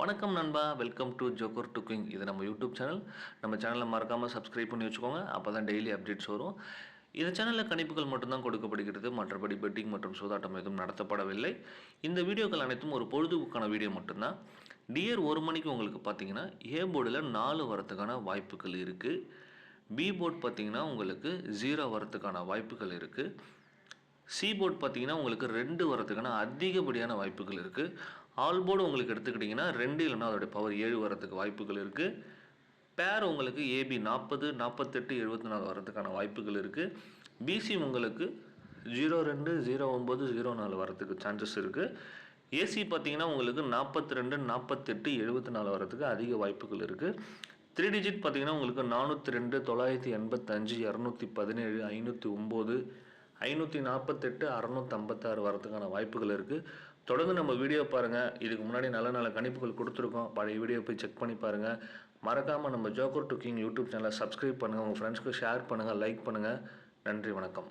வணக்கம் நண்பா. Welcome to joker டுக்கிங் இது நம்ம யூடியூப் சேனல் நம்ம சேனலை மறக்காமல் சப்ஸ்கிரைப் பண்ணி வச்சுக்கோங்க. அப்போ தான் டெய்லி அப்டேட்ஸ் வரும். இந்த சேனலில் கணிப்புகள் மட்டும்தான் கொடுக்கப்படுகிறது. மற்றபடி பெட்டிங் மற்றும் சூதாட்டம் எதுவும் நடத்தப்படவில்லை. இந்த வீடியோக்கள் அனைத்தும் ஒரு பொழுதுபோக்கான வீடியோ மட்டும்தான். டியர் ஒரு மணிக்கு உங்களுக்கு பார்த்தீங்கன்னா ஏ போர்டில் நாலு வரத்துக்கான வாய்ப்புகள் இருக்குது பி போர்ட் பார்த்தீங்கன்னா உங்களுக்கு ஜீரோ வரத்துக்கான வாய்ப்புகள் இருக்குது சீபோர்ட் பார்த்தீங்கன்னா உங்களுக்கு ரெண்டு வரதுக்கான அதிகப்படியான வாய்ப்புகள் இருக்குது ஆல் போர்டு உங்களுக்கு எடுத்துக்கிட்டிங்கன்னா ரெண்டு இல்லைன்னா அதோடைய பவர் ஏழு வரதுக்கு வாய்ப்புகள் இருக்குது பேர் உங்களுக்கு ஏபி நாற்பது நாற்பத்தெட்டு எழுபத்தி நாலு வரதுக்கான வாய்ப்புகள் இருக்குது பிசி உங்களுக்கு ஜீரோ ரெண்டு ஜீரோ ஒம்பது ஜீரோ நாலு வரதுக்கு சான்சஸ் இருக்குது ஏசி பார்த்தீங்கன்னா உங்களுக்கு நாற்பத்தி ரெண்டு நாற்பத்தெட்டு எழுபத்தி நாலு வரதுக்கு அதிக வாய்ப்புகள் இருக்குது த்ரீ டிஜிட் பார்த்தீங்கன்னா உங்களுக்கு நானூற்றி ரெண்டு தொள்ளாயிரத்தி எண்பத்தஞ்சு இரநூத்தி பதினேழு ஐநூற்றி ஒம்பது ஐநூற்றி நாற்பத்தெட்டு அறநூற்றி ஐம்பத்தாறு வரதுக்கான வாய்ப்புகள் இருக்குது தொடர்ந்து நம்ம வீடியோ பாருங்கள் இதுக்கு முன்னாடி நல்ல நல்ல கணிப்புகள் கொடுத்துருக்கோம். பழைய வீடியோ போய் செக் பண்ணி பாருங்கள் மறக்காமல் நம்ம ஜோக்கர் டுக்கிங் யூடியூப் சேனலை சப்ஸ்கிரைப் பண்ணுங்கள் உங்கள் ஃப்ரெண்ட்ஸ்க்கு ஷேர் பண்ணுங்கள் லைக் பண்ணுங்கள் நன்றி வணக்கம்.